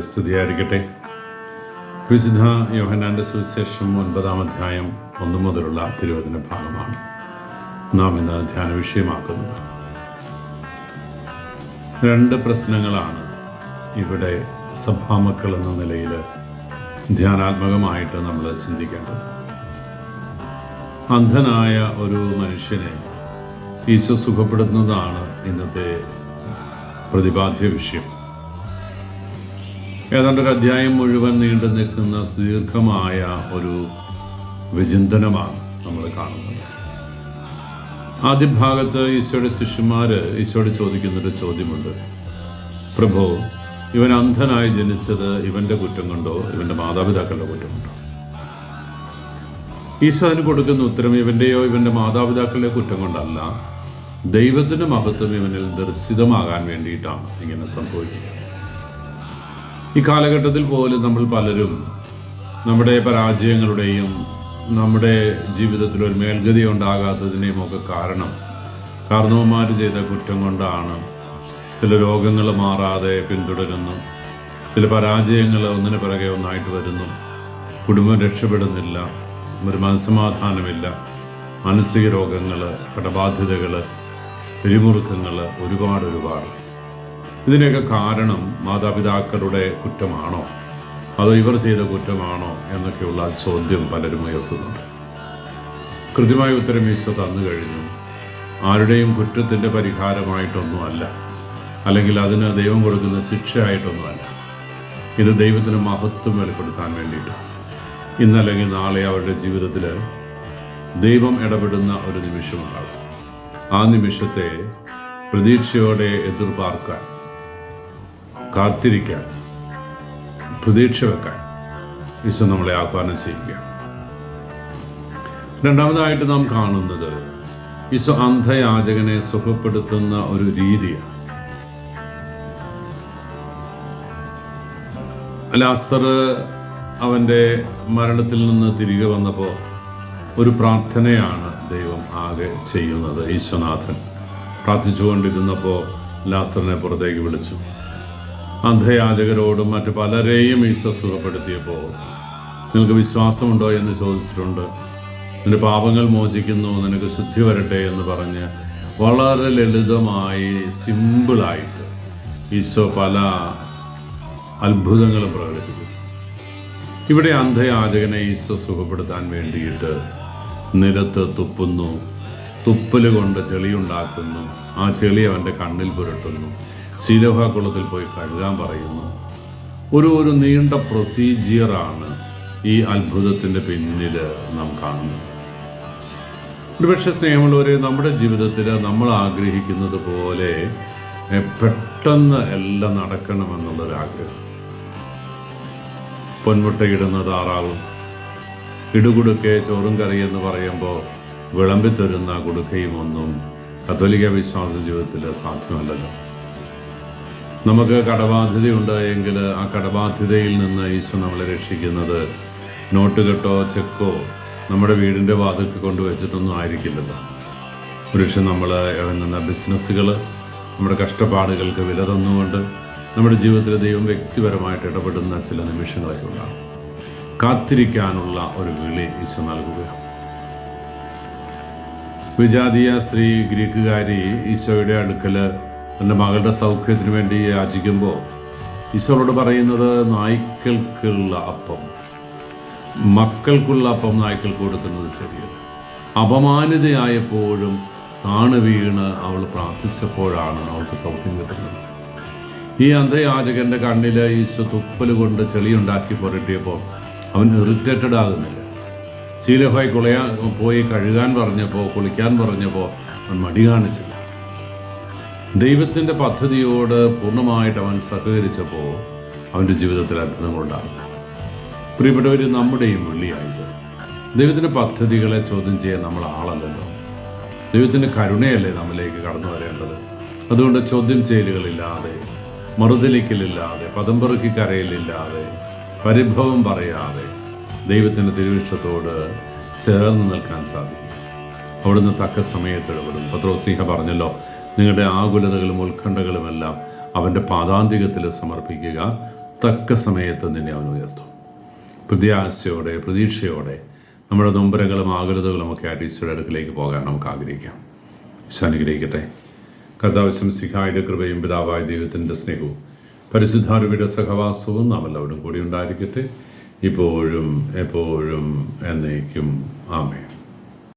സ്തുതിയായിരിക്കട്ടെ. വിശുദ്ധ യോഹനാന്റെ സുവിശേഷം ഒൻപതാം അധ്യായം ഒന്നു മുതലുള്ള തിരുവചന ഭാഗമാണ്. നാം ഇന്ന് ധ്യാന വിഷയമാക്കുന്നത്. രണ്ട് പ്രശ്നങ്ങളാണ് ഇവിടെ സഭാമക്കൾ എന്ന നിലയിൽ ധ്യാനാത്മകമായിട്ട് നമ്മൾ ചിന്തിക്കേണ്ടത്. അന്ധനായ ഒരു മനുഷ്യനെ ഈശോ സുഖപ്പെടുത്തുന്നതാണ് ഇന്നത്തെ പ്രതിപാദ്യ വിഷയം. ഏതാണ്ട് ഒരു അധ്യായം മുഴുവൻ നീണ്ടു നിൽക്കുന്ന ദീർഘമായ ഒരു വിചിന്തനമാണ് നമ്മൾ കാണുന്നത്. ആദ്യ ഭാഗത്ത് ഈശോയുടെ ശിഷ്യന്മാർ ഈശോയോട് ചോദിക്കുന്നൊരു ചോദ്യമുണ്ട്. പ്രഭു ഇവൻ അന്ധനായി ജനിച്ചത് ഇവന്റെ കുറ്റം കൊണ്ടോ? ഇവന്റെ മാതാപിതാക്കളുടെ കുറ്റം കൊണ്ടോ? ഈശോ അതിന് കൊടുക്കുന്ന ഉത്തരം ഇവന്റെയോ ഇവന്റെ മാതാപിതാക്കളുടെ കുറ്റം കൊണ്ടല്ല. ദൈവത്തിന്റെ മഹത്വം ഇവനിൽ ദർശിതമാകാൻ വേണ്ടിയിട്ടാണ് ഇങ്ങനെ സംഭവിക്കുക ഈ കാലഘട്ടത്തിൽ പോലും നമ്മൾ പലരും നമ്മുടെ പരാജയങ്ങളുടെയും നമ്മുടെ ജീവിതത്തിൽ ഒരു മേൽഗതി ഉണ്ടാകാത്തതിന്റെയും ഒക്കെ കാരണം കാരണവന്മാർ ചെയ്ത കുറ്റം കൊണ്ടാണ് ചില രോഗങ്ങൾ മാറാതെ പിന്തുടരുന്നു. ചില പരാജയങ്ങൾ ഒന്നിന് പിറകെ ഒന്നായിട്ട് വരുന്നു. കുടുംബം രക്ഷപ്പെടുന്നില്ല. ഒരു മനസ്സമാധാനമില്ല. മാനസിക രോഗങ്ങൾ കടബാധ്യതകൾ പിരിമുറുക്കങ്ങൾ ഒരുപാട് ഒരുപാട്. ഇതിനൊക്കെ കാരണം മാതാപിതാക്കളുടെ കുറ്റമാണോ? അതോ ഇവർ ചെയ്ത കുറ്റമാണോ എന്നൊക്കെയുള്ള ചോദ്യം പലരും ഉയർത്തുന്നുണ്ട്. കൃത്യമായ ഉത്തരം ഈശോ തന്നു കഴിഞ്ഞു. ആരുടെയും കുറ്റത്തിന്റെ പരിഹാരമായിട്ടൊന്നുമല്ല. അല്ലെങ്കിൽ അതിന് ദൈവം കൊടുക്കുന്ന ശിക്ഷയായിട്ടൊന്നുമല്ല. ഇത് ദൈവത്തിന് മഹത്വം വെളിപ്പെടുത്താൻ വേണ്ടിയിട്ട്. ഇന്നല്ലെങ്കിൽ നാളെ അവരുടെ ജീവിതത്തിൽ ദൈവം ഇടപെടുന്ന ഒരു നിമിഷമുണ്ടാകും. ആ നിമിഷത്തെ പ്രതീക്ഷയോടെ എതിർപാർക്കാൻ കാത്തിരിക്കാൻ പ്രതീക്ഷ വെക്കാൻ ഈശോ നമ്മളെ ആഹ്വാനം ചെയ്യുക രണ്ടാമതായിട്ട് നാം കാണുന്നത് ഈശോ അന്ധയാചകനെ സുഖപ്പെടുത്തുന്ന ഒരു രീതിയാണ്. ലാസർ അവന്റെ മരണത്തിൽ നിന്ന് തിരികെ വന്നപ്പോൾ ഒരു പ്രാർത്ഥനയാണ് ദൈവം ആകെ ചെയ്യുന്നത്. ഈശ്വനാഥൻ പ്രാർത്ഥിച്ചുകൊണ്ടിരുന്നപ്പോൾ ലാസറിനെ പുറത്തേക്ക് വിളിച്ചു. അന്ധയാചകരോടും മറ്റു പലരെയും ഈശോ സുഖപ്പെടുത്തിയപ്പോൾ. നിനക്ക് വിശ്വാസമുണ്ടോ എന്ന് ചോദിച്ചിട്ടുണ്ട്. നിന്റെ പാപങ്ങൾ മോചിക്കുന്നു നിനക്ക് ശുദ്ധി വരട്ടെ എന്ന് പറഞ്ഞ് വളരെ ലളിതമായി സിമ്പിളായിട്ട് ഈശോ പല അത്ഭുതങ്ങളും പ്രകടിപ്പിച്ചു. ഇവിടെ അന്ധയാചകനെ ഈശോ സുഖപ്പെടുത്താൻ വേണ്ടിയിട്ട് നിരത്ത് തുപ്പുന്നു. തുപ്പൽ കൊണ്ട് ചെളിയുണ്ടാക്കുന്നു ആ ചെളി അവന്റെ കണ്ണിൽ പുരട്ടുന്നു. ശീലഭാക്കുളത്തിൽ പോയി കഴുകാൻ പറയുന്നു. ഒരു ഒരു നീണ്ട പ്രൊസീജിയറാണ് ഈ അത്ഭുതത്തിന്റെ പിന്നിൽ നാം കാണുന്നത്. ഒരുപക്ഷെ സ്നേഹമുള്ളവരെ നമ്മുടെ ജീവിതത്തിൽ നമ്മൾ ആഗ്രഹിക്കുന്നത് പോലെ പെട്ടെന്ന് എല്ലാം നടക്കണമെന്നുള്ളൊരാഗ്രഹം. പൊന്മുട്ടയിടുന്ന താറാവ് ഇടുകുടുക്കെ ചോറും കറി എന്ന് പറയുമ്പോൾ വിളമ്പിത്തരുന്ന കുടുക്കയും ഒന്നും കത്തോലിക്ക വിശ്വാസ ജീവിതത്തിൽ സാധ്യമല്ലല്ലോ. നമുക്ക് കടബാധ്യതയുണ്ട് എങ്കിൽ ആ കടബാധ്യതയിൽ നിന്ന് ഈശോ നമ്മളെ രക്ഷിക്കുന്നത്. നോട്ട് കെട്ടോ ചെക്കോ നമ്മുടെ വീടിന്റെ വാതിൽക്ക് കൊണ്ടുവച്ചിട്ടൊന്നും ആയിരിക്കില്ലല്ലോ. ഒരുപക്ഷെ നമ്മൾ ഇറങ്ങുന്ന ബിസിനസ്സുകൾ നമ്മുടെ കഷ്ടപ്പാടുകൾക്ക് വില തന്നുകൊണ്ട് നമ്മുടെ ജീവിതത്തിൽ ദൈവം വ്യക്തിപരമായിട്ട് ഇടപെടുന്ന ചില നിമിഷങ്ങളൊക്കെ ഉണ്ടാകും. കാത്തിരിക്കാനുള്ള ഒരു വിളി ഈശോ നൽകുകയാണ് വിജാതീയ സ്ത്രീ ഗ്രീക്കുകാരി ഈശോയുടെ അടുക്കൽ തന്റെ മകളുടെ സൗഖ്യത്തിന് വേണ്ടി യാചിക്കുമ്പോൾ ഈശോളോട് പറയുന്നത് നായ്ക്കൾക്കുള്ള അപ്പം. മക്കൾക്കുള്ള അപ്പം നായ്ക്കൾക്ക് കൊടുക്കുന്നത് ശരിയല്ല. അപമാനിതയായപ്പോഴും താണു വീണ് അവൾ പ്രാർത്ഥിച്ചപ്പോഴാണ് അവൾക്ക് സൗഖ്യം കിട്ടുന്നത്. ഈ അന്ധയാചകന്റെ കണ്ണിൽ ഈശോ തുപ്പൽ കൊണ്ട് ചെളിയുണ്ടാക്കി പുരട്ടിയപ്പോൾ അവൻ ഇറിറ്റേറ്റഡ് ആകുന്നില്ല. ശീലഭായി കുളയാ പോയി കഴുകാൻ പറഞ്ഞപ്പോൾ കുളിക്കാൻ പറഞ്ഞപ്പോൾ അവൻ മടി കാണിച്ചില്ല. ദൈവത്തിന്റെ പദ്ധതിയോട് പൂർണമായിട്ട് അവൻ സഹകരിച്ചപ്പോൾ അവന്റെ ജീവിതത്തിൽ അത്ഭുതങ്ങളുണ്ടാകും. പ്രിയപ്പെട്ടവർ നമ്മുടെയും വെള്ളിയായത് ദൈവത്തിന്റെ പദ്ധതികളെ ചോദ്യം ചെയ്യാൻ നമ്മൾ ആളല്ലല്ലോ. ദൈവത്തിന്റെ കരുണയല്ലേ നമ്മിലേക്ക് കടന്നു വരേണ്ടത്? അതുകൊണ്ട് ചോദ്യം ചെയ്യലുകളില്ലാതെ മറുതലിക്കലില്ലാതെ പദം പെറുക്കി കരയിലില്ലാതെ പരിഭവം പറയാതെ ദൈവത്തിന്റെ തിരുവിഷ്ടത്തോട് ചേർന്ന് നിൽക്കാൻ സാധിക്കും. അവിടുന്ന് തക്ക സമയത്ത് ഇടപെടും. പത്രോസ്നേഹ പറഞ്ഞല്ലോ നിങ്ങളുടെ ആകുലതകളും ഉത്കണ്ഠകളുമെല്ലാം അവന്റെ പാതാന്തികത്തിൽ സമർപ്പിക്കുക. തക്ക സമയത്ത് നിന്നെ അവൻ ഉയർത്തും. പ്രത്യാശയോടെ പ്രതീക്ഷയോടെ നമ്മുടെ നൊമ്പരങ്ങളും ആകുലതകളും ഒക്കെ ആയിട്ട് ഈശോയുടെ അടുക്കിലേക്ക് പോകാൻ നമുക്ക് ആഗ്രഹിക്കാം. ഈശോ അനുഗ്രഹിക്കട്ടെ. കർത്താവ് സിഖായുടെ കൃപയും പിതാവായ ദൈവത്തിന്റെ സ്നേഹവും പരിശുദ്ധാരൂപിയുടെ സഹവാസവും നാം എല്ലാവരും കൂടി ഉണ്ടായിരിക്കട്ടെ. ഇപ്പോഴും എപ്പോഴും എന്നേക്കും. ആമേ